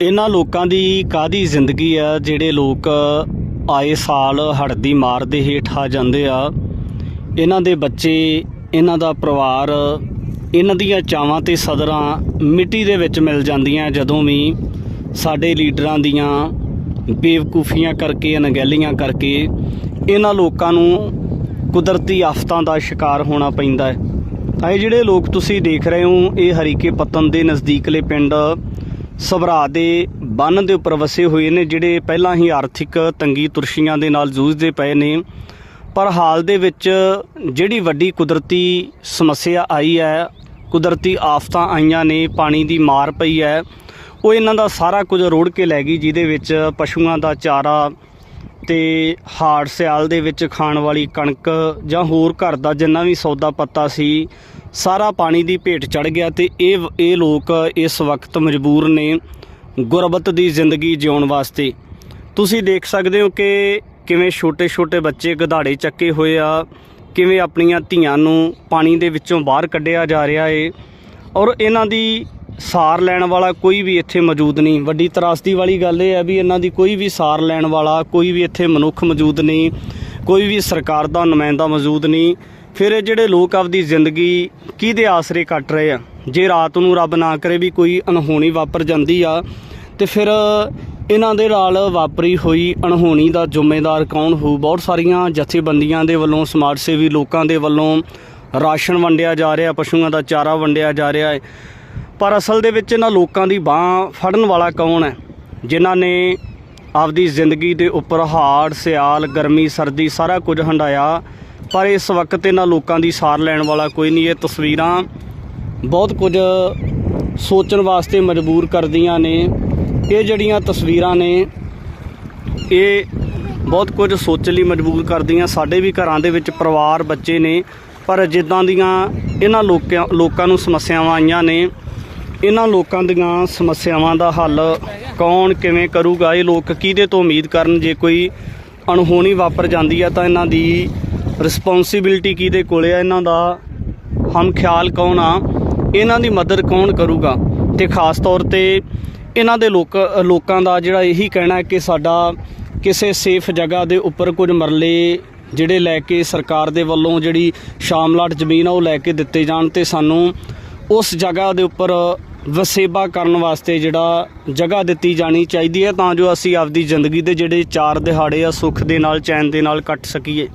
ਇਹਨਾਂ ਲੋਕਾਂ ਦੀ ਕਾਦੀ ਜ਼ਿੰਦਗੀ ਆ? ਜਿਹੜੇ ਲੋਕ ਆਏ ਸਾਲ ਹੜ੍ਹ ਦੀ ਮਾਰ ਦੇ ਹੇਠ ਆ ਜਾਂਦੇ ਆ। ਇਹਨਾਂ ਦੇ ਬੱਚੇ, ਇਹਨਾਂ ਦਾ ਪਰਿਵਾਰ, ਇਹਨਾਂ ਦੀਆਂ ਚਾਵਾਂ ਤੇ ਸਦਰਾਂ ਮਿੱਟੀ ਦੇ ਵਿੱਚ ਮਿਲ ਜਾਂਦੀਆਂ। ਜਦੋਂ ਵੀ ਸਾਡੇ ਲੀਡਰਾਂ ਦੀਆਂ ਬੇਵਕੂਫੀਆਂ ਕਰਕੇ, ਅਣਗਹਿਲੀਆਂ ਕਰਕੇ ਇਹਨਾਂ ਲੋਕਾਂ ਨੂੰ ਕੁਦਰਤੀ ਆਫਤਾਂ ਦਾ ਸ਼ਿਕਾਰ ਹੋਣਾ ਪੈਂਦਾ ਹੈ। ਇਹ ਜਿਹੜੇ ਲੋਕ ਤੁਸੀਂ ਦੇਖ ਰਹੇ ਹੋ, ਇਹ ਹਰੀਕੇ ਪਤਨ ਦੇ ਨਜ਼ਦੀਕਲੇ ਪਿੰਡ ਸਭਰਾ ਦੇ ਬੰਨ ਦੇ ਉੱਪਰ ਵਸੇ ਹੋਏ ਨੇ, ਜਿਹੜੇ ਪਹਿਲਾਂ ਹੀ ਆਰਥਿਕ ਤੰਗੀ ਤੁਰਸ਼ੀਆਂ ਦੇ ਨਾਲ ਜੂਝਦੇ ਪਏ ਨੇ। ਪਰ ਹਾਲ ਦੇ ਵਿੱਚ ਜਿਹੜੀ ਵੱਡੀ ਕੁਦਰਤੀ ਸਮੱਸਿਆ ਆਈ ਹੈ, ਕੁਦਰਤੀ ਆਫਤਾਂ ਆਈਆਂ ਨੇ, ਪਾਣੀ ਦੀ ਮਾਰ ਪਈ ਹੈ, ਉਹ ਇਹਨਾਂ ਦਾ ਸਾਰਾ ਕੁਝ ਰੋੜ ਕੇ ਲੈ ਗਈ, ਜਿਹਦੇ ਵਿੱਚ ਪਸ਼ੂਆਂ ਦਾ ਚਾਰਾ ਤੇ ਹਾੜ ਸਿਆਲ ਦੇ ਵਿੱਚ ਖਾਣ ਵਾਲੀ ਕਣਕ ਜਾਂ ਹੋਰ ਘਰ ਦਾ ਜਿੰਨਾ ਵੀ ਸੌਦਾ ਪੱਤਾ ਸੀ, ਸਾਰਾ ਪਾਣੀ ਦੀ ਭੇਟ ਚੜ ਗਿਆ ਤੇ ਇਹ ਇਹ ਲੋਕ ਇਸ ਵਕਤ ਮਜਬੂਰ ਨੇ ਗੁਰਬਤ ਦੀ ਜ਼ਿੰਦਗੀ ਜਿਉਣ ਵਾਸਤੇ। ਤੁਸੀਂ ਦੇਖ ਸਕਦੇ ਹੋ ਕਿ ਕਿਵੇਂ ਛੋਟੇ-ਛੋਟੇ ਬੱਚੇ ਗਧਾੜੇ ਚੱਕੇ ਹੋਏ ਆ, ਕਿਵੇਂ ਆਪਣੀਆਂ ਧੀਆਂ ਨੂੰ ਪਾਣੀ ਦੇ ਵਿੱਚੋਂ ਬਾਹਰ ਕੱਢਿਆ ਜਾ ਰਿਹਾ ਏ ਔਰ ਇਹਨਾਂ ਦੀ ਸਾਰ ਲੈਣ ਵਾਲਾ ਕੋਈ ਵੀ ਇੱਥੇ ਮੌਜੂਦ ਨਹੀਂ। ਵੱਡੀ ਤਰਾਸਦੀ ਵਾਲੀ ਗੱਲ ਇਹ ਹੈ ਵੀ ਇਹਨਾਂ ਦੀ ਕੋਈ ਵੀ ਸਾਰ ਲੈਣ ਵਾਲਾ, ਕੋਈ ਵੀ ਇੱਥੇ ਮਨੁੱਖ ਮੌਜੂਦ ਨਹੀਂ, ਕੋਈ ਵੀ ਸਰਕਾਰ ਦਾ ਨੁਮਾਇੰਦਾ ਮੌਜੂਦ ਨਹੀਂ। ਫਿਰ ਇਹ ਜਿਹੜੇ ਲੋਕ ਆਪਦੀ ਜ਼ਿੰਦਗੀ ਕਿਹਦੇ ਆਸਰੇ ਕੱਟ ਰਹੇ ਆ? ਜੇ ਰਾਤ ਨੂੰ ਰੱਬ ਨਾ ਕਰੇ ਵੀ ਕੋਈ ਅਣਹੋਣੀ ਵਾਪਰ ਜਾਂਦੀ ਆ, ਤੇ ਫਿਰ ਇਹਨਾਂ ਦੇ ਨਾਲ ਵਾਪਰੀ ਹੋਈ ਅਣਹੋਣੀ ਦਾ ਜ਼ਿੰਮੇਦਾਰ ਕੌਣ ਹੋਊ? ਬਹੁਤ ਸਾਰੀਆਂ ਜਥੇਬੰਦੀਆਂ ਦੇ ਵੱਲੋਂ, ਸਮਾਜ ਸੇਵੀ ਲੋਕਾਂ ਦੇ ਵੱਲੋਂ ਰਾਸ਼ਨ ਵੰਡਿਆ ਜਾ ਰਿਹਾ, ਪਸ਼ੂਆਂ ਦਾ ਚਾਰਾ ਵੰਡਿਆ ਜਾ ਰਿਹਾ ਹੈ। ਪਰ ਅਸਲ ਦੇ ਵਿੱਚ ਇਹਨਾਂ ਲੋਕਾਂ ਦੀ ਬਾਹ ਫੜਨ ਵਾਲਾ ਕੌਣ ਹੈ? ਜਿਨ੍ਹਾਂ ਨੇ ਆਪਦੀ ਜ਼ਿੰਦਗੀ ਦੇ ਉੱਪਰ ਹਾੜ, ਸਿਆਲ, ਗਰਮੀ, ਸਰਦੀ ਸਾਰਾ ਕੁਝ ਹੰਡਾਇਆ, ਪਰ ਇਸ ਵਕਤ ਇਹਨਾਂ ਲੋਕਾਂ ਦੀ ਸਾਰ ਲੈਣ ਵਾਲਾ ਕੋਈ ਨਹੀਂ। ਇਹ ਤਸਵੀਰਾਂ ਬਹੁਤ ਕੁਝ ਸੋਚਣ ਵਾਸਤੇ ਮਜਬੂਰ ਕਰਦੀਆਂ ਨੇ। ਇਹ ਜਿਹੜੀਆਂ ਤਸਵੀਰਾਂ ਨੇ, ਇਹ ਬਹੁਤ ਕੁਝ ਸੋਚਣ ਲਈ ਮਜਬੂਰ ਕਰਦੀਆਂ। ਸਾਡੇ ਵੀ ਘਰਾਂ ਦੇ ਵਿੱਚ ਪਰਿਵਾਰ, ਬੱਚੇ ਨੇ, ਪਰ ਜਿੱਦਾਂ ਦੀਆਂ ਇਹਨਾਂ ਲੋਕਾਂ ਲੋਕਾਂ ਨੂੰ ਸਮੱਸਿਆਵਾਂ ਆਈਆਂ ਨੇ ਇਹਨਾਂ ਲੋਕਾਂ ਦੀਆਂ ਸਮੱਸਿਆਵਾਂ ਦਾ ਹੱਲ ਕੌਣ ਕਿਵੇਂ ਕਰੂਗਾ? ਇਹ ਲੋਕ ਕਿਹਦੇ ਤੋਂ ਉਮੀਦ ਕਰਨ? ਜੇ ਕੋਈ ਅਣਹੋਣੀ ਵਾਪਰ ਜਾਂਦੀ ਆ ਤਾਂ ਇਹਨਾਂ ਦੀ ਰਿਸਪੌਂਸਿਬਿਲਟੀ ਕਿਹਦੇ ਕੋਲੇ ਆ? ਇਹਨਾਂ ਦਾ ਹਮ ਖਿਆਲ ਕੌਣ ਆ? ਇਹਨਾਂ ਦੀ ਮਦਦ ਕੌਣ ਕਰੂਗਾ? ਤੇ ਖਾਸ ਤੌਰ ਤੇ ਇਹਨਾਂ ਦੇ ਲੋਕ, ਲੋਕਾਂ ਦਾ ਜਿਹੜਾ ਇਹੀ ਕਹਿਣਾ ਹੈ ਕਿ ਸਾਡਾ ਕਿਸੇ ਸੇਫ ਜਗ੍ਹਾ ਦੇ ਉੱਪਰ ਕੁਝ ਮਰਲੇ ਜਿਹੜੇ ਲੈ ਕੇ ਸਰਕਾਰ ਦੇ ਵੱਲੋਂ ਜਿਹੜੀ ਸ਼ਾਮਲਾਟ ਜ਼ਮੀਨ ਆ ਉਹ ਲੈ ਕੇ ਦਿੱਤੇ ਜਾਣ ਤੇ ਸਾਨੂੰ ਉਸ ਜਗ੍ਹਾ ਦੇ ਉੱਪਰ ਵਸੇਬਾ ਕਰਨ ਵਾਸਤੇ ਜਿਹੜਾ ਜਗ੍ਹਾ ਦਿੱਤੀ ਜਾਣੀ ਚਾਹੀਦੀ ਹੈ ਤਾਂ ਜੋ ਅਸੀਂ ਆਪਦੀ ਜ਼ਿੰਦਗੀ ਦੇ ਜਿਹੜੇ ਚਾਰ ਦਿਹਾੜੇ ਆ ਸੁੱਖ ਦੇ ਨਾਲ, ਚੈਨ ਦੇ ਨਾਲ ਕੱਟ ਸਕੀਏ।